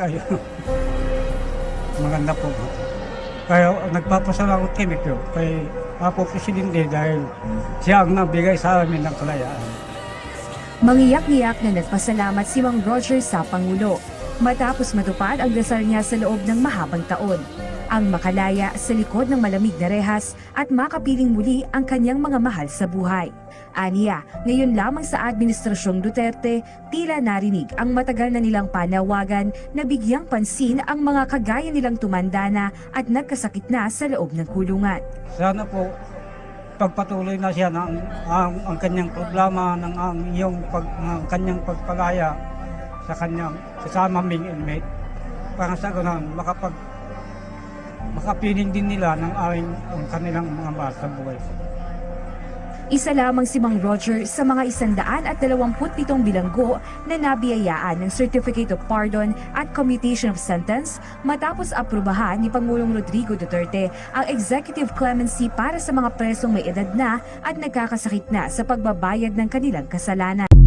Ay, maganda po. Kaya nagpapasalamat kami po kay Apo Presidente dahil siya ang nabigay sa amin ng kalayaan. Mangiyak-ngiyak na nagpasalamat si Mang Roger sa Pangulo matapos matupad ang dasal niya sa loob ng mahabang taon. Ang makalaya sa likod ng malamig na rehas at makapiling muli ang kanyang mga mahal sa buhay. Aniya, ngayon lamang sa Administrasyong Duterte, tila narinig ang matagal na nilang panawagan na bigyang pansin ang mga kagaya nilang tumanda na at nagkasakit na sa loob ng kulungan. Sana po pagpatuloy na siya ng ang, ang kanyang problema ng ang iyong pag, ang kanyang pagpalaya sa kanyang kasama ming inmate para sa ganun makapag makapiling din nila ng aming ang kanilang mga mahal sa buhay. Isa lamang si Mang Roger sa mga isandaan at dalawamput pitong bilanggo na nabiyayaan ng Certificate of Pardon at Commutation of Sentence matapos aprubahan ni Pangulong Rodrigo Duterte ang executive clemency para sa mga presong may edad na at nagkakasakit na sa pagbabayad ng kanilang kasalanan.